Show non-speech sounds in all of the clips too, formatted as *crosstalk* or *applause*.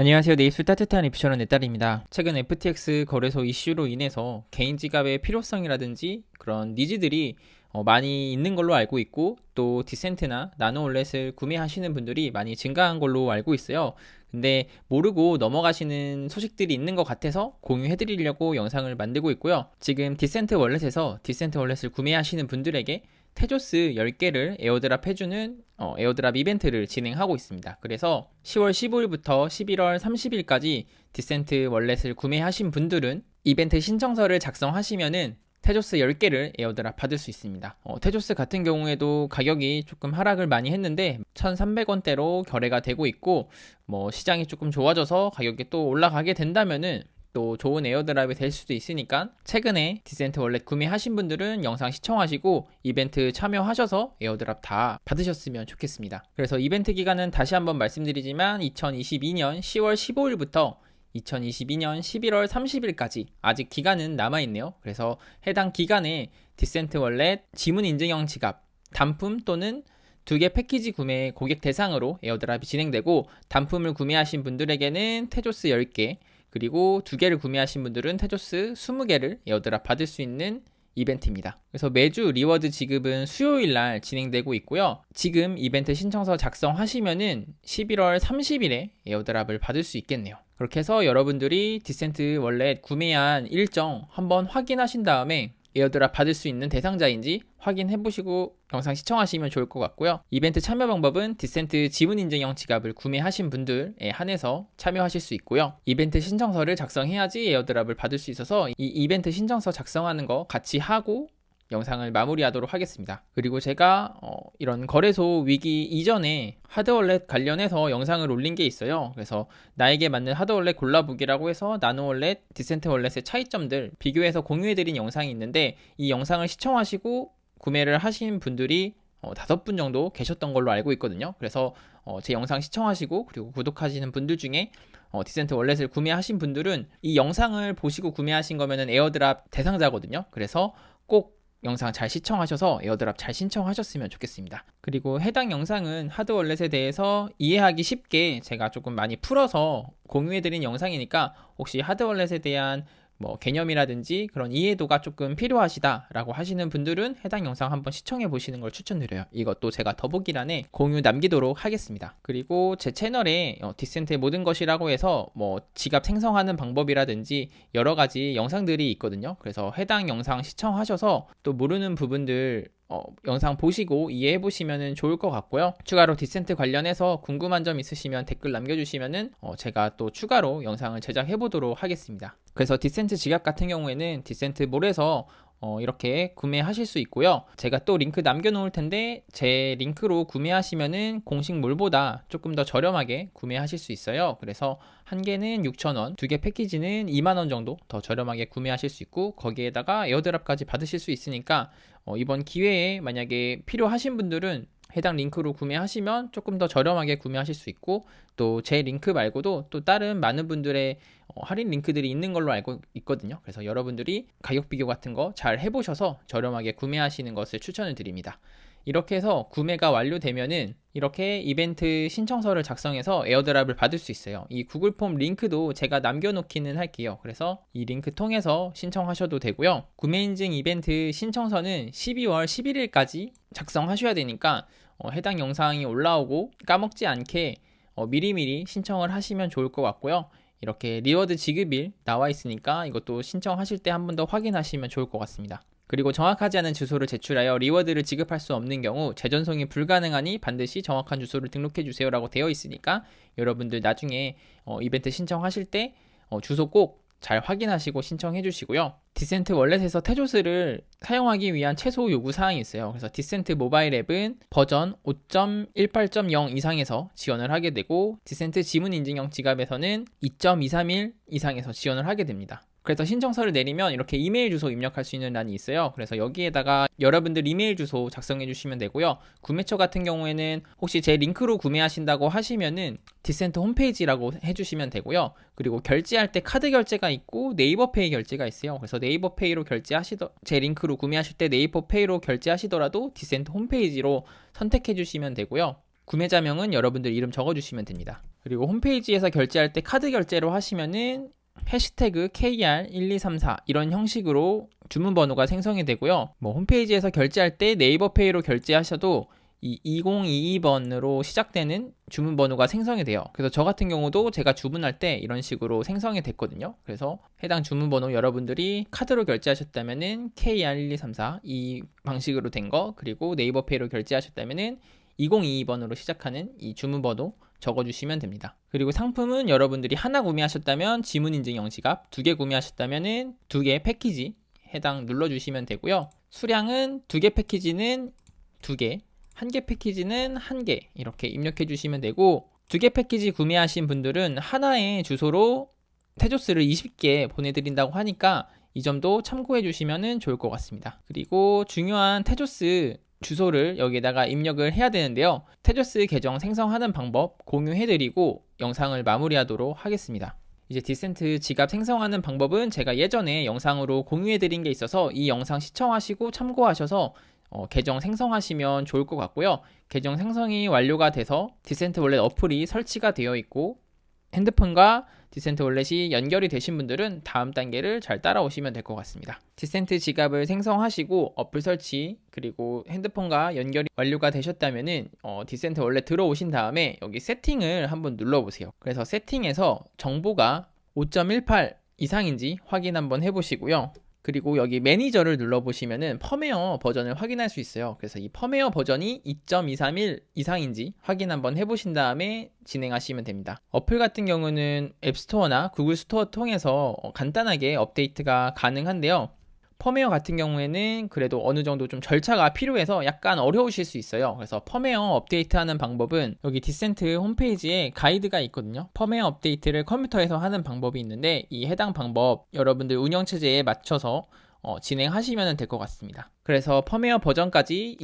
안녕하세요. 네이플 따뜻한 리피처런 내 딸입니다. 최근 FTX 거래소 이슈로 인해서 개인 지갑의 필요성이라든지 그런 니즈들이 어, 많이 있는 걸로 알고 있고 또 디센트나 나노올렛을 구매하시는 분들이 많이 증가한 걸로 알고 있어요. 근데 모르고 넘어가시는 소식들이 있는 것 같아서 공유해 드리려고 영상을 만들고 있고요. 지금 디센트 월렛에서 디센트 월렛을 구매하시는 분들에게 테조스 10개를 에어드랍 해주는 어, 에어드랍 이벤트를 진행하고 있습니다. 그래서 10월 15일부터 11월 30일까지 디센트 월렛을 구매하신 분들은 이벤트 신청서를 작성하시면은 테조스 10개를 에어드랍 받을 수 있습니다. 어, 테조스 같은 경우에도 가격이 조금 하락을 많이 했는데 1,300원대로 거래가 되고 있고 뭐 시장이 조금 좋아져서 가격이 또 올라가게 된다면은 또 좋은 에어드랍이 될 수도 있으니까 최근에 디센트 월렛 구매하신 분들은 영상 시청하시고 이벤트 참여하셔서 에어드랍 다 받으셨으면 좋겠습니다. 그래서 이벤트 기간은 다시 한번 말씀드리지만 2022년 10월 15일부터 2022년 11월 30일까지 아직 기간은 남아있네요. 그래서 해당 기간에 디센트 월렛 지문 인증형 지갑, 단품 또는 두개 패키지 구매 고객 대상으로 에어드랍이 진행되고 단품을 구매하신 분들에게는 테조스 10개 그리고 두 개를 구매하신 분들은 테조스 20개를 에어드랍 받을 수 있는 이벤트입니다. 그래서 매주 리워드 지급은 수요일 날 진행되고 있고요. 지금 이벤트 신청서 작성하시면은 11월 30일에 에어드랍을 받을 수 있겠네요. 그렇게 해서 여러분들이 디센트 월렛 구매한 일정 한번 확인하신 다음에 에어드랍 받을 수 있는 대상자인지 확인해 보시고 영상 시청하시면 좋을 것 같고요. 이벤트 참여 방법은 디센트 지문 인증형 지갑을 구매하신 분들에 한해서 참여하실 수 있고요. 이벤트 신청서를 작성해야지 에어드랍을 받을 수 있어서 이 이벤트 신청서 작성하는 거 같이 하고 영상을 마무리하도록 하겠습니다. 그리고 제가 어, 이런 거래소 위기 이전에 하드월렛 관련해서 영상을 올린 게 있어요. 그래서 나에게 맞는 하드월렛 골라보기라고 해서 나노월렛, 디센트월렛의 차이점들 비교해서 공유해드린 영상이 있는데 이 영상을 시청하시고 구매를 하신 분들이 어, 다섯 분 정도 계셨던 걸로 알고 있거든요. 그래서 어, 제 영상 시청하시고 그리고 구독하시는 분들 중에 어, 디센트 월렛을 구매하신 분들은 이 영상을 보시고 구매하신 거면은 에어드랍 대상자거든요. 그래서 꼭 영상 잘 시청하셔서 에어드랍 잘 신청하셨으면 좋겠습니다. 그리고 해당 영상은 하드월렛에 대해서 이해하기 쉽게 제가 조금 많이 풀어서 공유해드린 영상이니까 혹시 하드월렛에 대한 뭐 개념이라든지 그런 이해도가 조금 필요하시다라고 하시는 분들은 해당 영상 한번 시청해 보시는 걸 추천드려요. 이것도 제가 더보기란에 공유 남기도록 하겠습니다. 그리고 제 채널에 어, 디센트의 모든 것이라고 해서 뭐 지갑 생성하는 방법이라든지 여러 가지 영상들이 있거든요. 그래서 해당 영상 시청하셔서 또 모르는 부분들 어, 영상 보시고 이해해 보시면 좋을 것 같고요. 추가로 디센트 관련해서 궁금한 점 있으시면 댓글 남겨주시면 어, 제가 또 추가로 영상을 제작해 보도록 하겠습니다. 그래서 디센트 지갑 같은 경우에는 디센트 몰에서 어, 이렇게 구매하실 수 있고요. 제가 또 링크 남겨놓을 텐데 제 링크로 구매하시면은 공식 몰보다 조금 더 저렴하게 구매하실 수 있어요. 그래서 한 개는 6,000원, 두 개 패키지는 2만원 정도 더 저렴하게 구매하실 수 있고 거기에다가 에어드랍까지 받으실 수 있으니까 어, 이번 기회에 만약에 필요하신 분들은 해당 링크로 구매하시면 조금 더 저렴하게 구매하실 수 있고 또 제 링크 말고도 또 다른 많은 분들의 어, 할인 링크들이 있는 걸로 알고 있거든요. 그래서 여러분들이 가격 비교 같은 거 잘 해보셔서 저렴하게 구매하시는 것을 추천을 드립니다. 이렇게 해서 구매가 완료되면은 이렇게 이벤트 신청서를 작성해서 에어드랍을 받을 수 있어요. 이 구글 폼 링크도 제가 남겨놓기는 할게요. 그래서 이 링크 통해서 신청하셔도 되고요. 구매 인증 이벤트 신청서는 12월 11일까지 작성하셔야 되니까 어, 해당 영상이 올라오고 까먹지 않게 어, 미리미리 신청을 하시면 좋을 것 같고요. 이렇게 리워드 지급일 나와 있으니까 이것도 신청하실 때 한 번 더 확인하시면 좋을 것 같습니다. 그리고 정확하지 않은 주소를 제출하여 리워드를 지급할 수 없는 경우 재전송이 불가능하니 반드시 정확한 주소를 등록해 주세요라고 되어 있으니까 여러분들 나중에 어, 이벤트 신청하실 때 어, 주소 꼭 잘 확인하시고 신청해 주시고요. 디센트 월렛에서 테조스를 사용하기 위한 최소 요구 사항이 있어요. 그래서 디센트 모바일 앱은 버전 5.18.0 이상에서 지원을 하게 되고 디센트 지문 인증형 지갑에서는 2.231 이상에서 지원을 하게 됩니다. 그래서 신청서를 내리면 이렇게 이메일 주소 입력할 수 있는 란이 있어요. 그래서 여기에다가 여러분들 이메일 주소 작성해 주시면 되고요. 구매처 같은 경우에는 혹시 제 링크로 구매하신다고 하시면은 디센트 홈페이지라고 해주시면 되고요. 그리고 결제할 때 카드 결제가 있고 네이버 페이 결제가 있어요. 그래서 네이버 페이로 결제하시더 제 링크로 구매하실 때 네이버 페이로 결제하시더라도 디센트 홈페이지로 선택해 주시면 되고요. 구매자명은 여러분들 이름 적어 주시면 됩니다. 그리고 홈페이지에서 결제할 때 카드 결제로 하시면은 해시태그 KR1234 이런 형식으로 주문 번호가 생성이 되고요. 뭐 홈페이지에서 결제할 때 네이버 페이로 결제하셔도 이 2022번으로 시작되는 주문 번호가 생성이 돼요. 그래서 저 같은 경우도 제가 주문할 때 이런 식으로 생성이 됐거든요. 그래서 해당 주문 번호 여러분들이 카드로 결제하셨다면은 KR1234 이 방식으로 된 거, 그리고 네이버 페이로 결제하셨다면은 2022번으로 시작하는 이 주문 번호 적어주시면 됩니다. 그리고 상품은 여러분들이 하나 구매하셨다면 지문 인증 영시갑, 두 개 구매하셨다면은 두개 패키지 해당 눌러주시면 되고요. 수량은 두 개 패키지는 두 개, 한 개 패키지는 한 개 이렇게 입력해 주시면 되고 두 개 패키지 구매하신 분들은 하나의 주소로 테조스를 20개 보내드린다고 하니까 이 점도 참고해 주시면 좋을 것 같습니다. 그리고 중요한 테조스 주소를 여기에다가 입력을 해야 되는데요. 테조스 계정 생성하는 방법 공유해드리고 영상을 마무리하도록 하겠습니다. 이제 디센트 지갑 생성하는 방법은 제가 예전에 영상으로 공유해드린 게 있어서 이 영상 시청하시고 참고하셔서 어, 계정 생성하시면 좋을 것 같고요. 계정 생성이 완료가 돼서 디센트 월렛 어플이 설치가 되어 있고 핸드폰과 디센트 월렛이 연결이 되신 분들은 다음 단계를 잘 따라오시면 될 것 같습니다. 디센트 지갑을 생성하시고 어플 설치 그리고 핸드폰과 연결이 완료가 되셨다면은 어, 디센트 월렛 들어오신 다음에 여기 세팅을 한번 눌러보세요. 그래서 세팅에서 정보가 5.18 이상인지 확인 한번 해보시고요. 그리고 여기 매니저를 눌러보시면은 펌웨어 버전을 확인할 수 있어요. 그래서 이 펌웨어 버전이 2.231 이상인지 확인 한번 해보신 다음에 진행하시면 됩니다. 어플 같은 경우는 앱스토어나 구글 스토어 통해서 간단하게 업데이트가 가능한데요. 펌웨어 같은 경우에는 그래도 어느 정도 좀 절차가 필요해서 약간 어려우실 수 있어요. 그래서 펌웨어 업데이트하는 방법은 여기 디센트 홈페이지에 가이드가 있거든요. 펌웨어 업데이트를 컴퓨터에서 하는 방법이 있는데 이 해당 방법 여러분들 운영체제에 맞춰서 어, 진행하시면 될 것 같습니다. 그래서 펌웨어 버전까지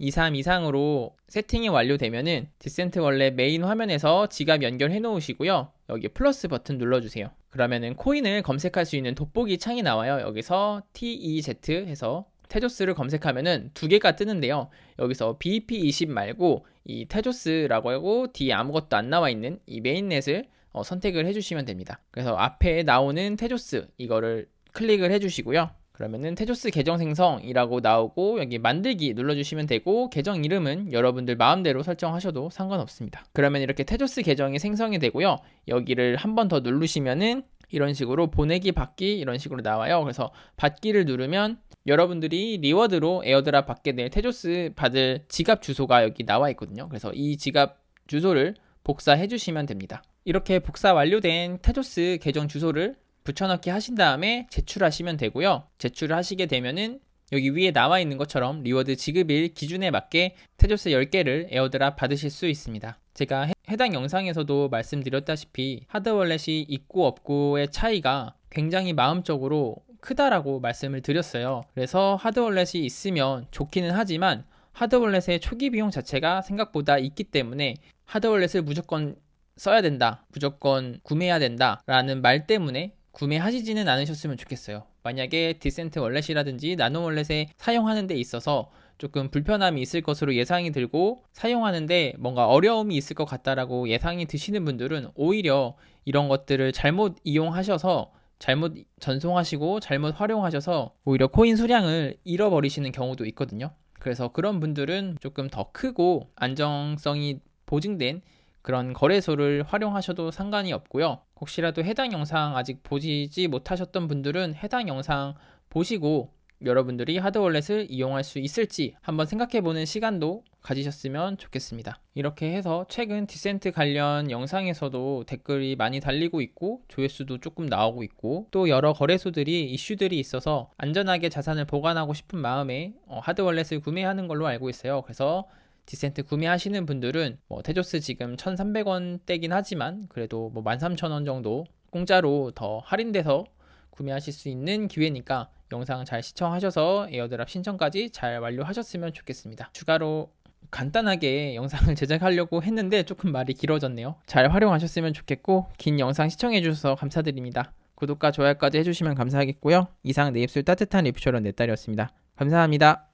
2.23 이상으로 세팅이 완료되면은 디센트 원래 메인 화면에서 지갑 연결해 놓으시고요. 여기 플러스 버튼 눌러주세요. 그러면은 코인을 검색할 수 있는 돋보기 창이 나와요. 여기서 TEZ 해서 테조스를 검색하면은 두 개가 뜨는데요. 여기서 BEP20 말고 이 테조스라고 하고 뒤에 아무것도 안 나와 있는 이 메인넷을 어, 선택을 해주시면 됩니다. 그래서 앞에 나오는 테조스 이거를 클릭을 해주시고요. 그러면은 테조스 계정 생성이라고 나오고 여기 만들기 눌러주시면 되고 계정 이름은 여러분들 마음대로 설정하셔도 상관없습니다. 그러면 이렇게 테조스 계정이 생성이 되고요. 여기를 한 번 더 누르시면은 이런 식으로 보내기 받기 이런 식으로 나와요. 그래서 받기를 누르면 여러분들이 리워드로 에어드랍 받게 될 테조스 받을 지갑 주소가 여기 나와 있거든요. 그래서 이 지갑 주소를 복사해 주시면 됩니다. 이렇게 복사 완료된 테조스 계정 주소를 붙여넣기 하신 다음에 제출하시면 되고요. 제출을 하시게 되면은 여기 위에 나와 있는 것처럼 리워드 지급일 기준에 맞게 테조스 10개를 에어드랍 받으실 수 있습니다. 제가 해, 당 영상에서도 말씀드렸다시피 하드월렛이 있고 없고의 차이가 굉장히 마음적으로 크다라고 말씀을 드렸어요. 그래서 하드월렛이 있으면 좋기는 하지만 하드월렛의 초기 비용 자체가 생각보다 있기 때문에 하드월렛을 무조건 써야 된다, 무조건 구매해야 된다 라는 말 때문에 구매하시지는 않으셨으면 좋겠어요. 만약에 디센트 월렛이라든지 나노 월렛에 사용하는 데 있어서 조금 불편함이 있을 것으로 예상이 들고 사용하는데 뭔가 어려움이 있을 것 같다라고 예상이 드시는 분들은 오히려 이런 것들을 잘못 이용하셔서 잘못 전송하시고 잘못 활용하셔서 오히려 코인 수량을 잃어버리시는 경우도 있거든요. 그래서 그런 분들은 조금 더 크고 안정성이 보증된 그런 거래소를 활용하셔도 상관이 없고요. 혹시라도 해당 영상 아직 보시지 못하셨던 분들은 해당 영상 보시고 여러분들이 하드월렛을 이용할 수 있을지 한번 생각해 보는 시간도 가지셨으면 좋겠습니다. 이렇게 해서 최근 디센트 관련 영상에서도 댓글이 많이 달리고 있고 조회수도 조금 나오고 있고 또 여러 거래소들이 이슈들이 있어서 안전하게 자산을 보관하고 싶은 마음에 어, 하드월렛을 구매하는 걸로 알고 있어요. 그래서 디센트 구매하시는 분들은 뭐 테조스 지금 1,300원대긴 하지만 그래도 뭐 13,000원 정도 공짜로 더 할인돼서 구매하실 수 있는 기회니까 영상 잘 시청하셔서 에어드랍 신청까지 잘 완료하셨으면 좋겠습니다. 추가로 간단하게 영상을 *laughs* 제작하려고 했는데 조금 말이 길어졌네요. 잘 활용하셨으면 좋겠고 긴 영상 시청해주셔서 감사드립니다. 구독과 좋아요까지 해주시면 감사하겠고요. 이상 내 입술 따뜻한 리뷰처럼 내 딸이었습니다. 감사합니다.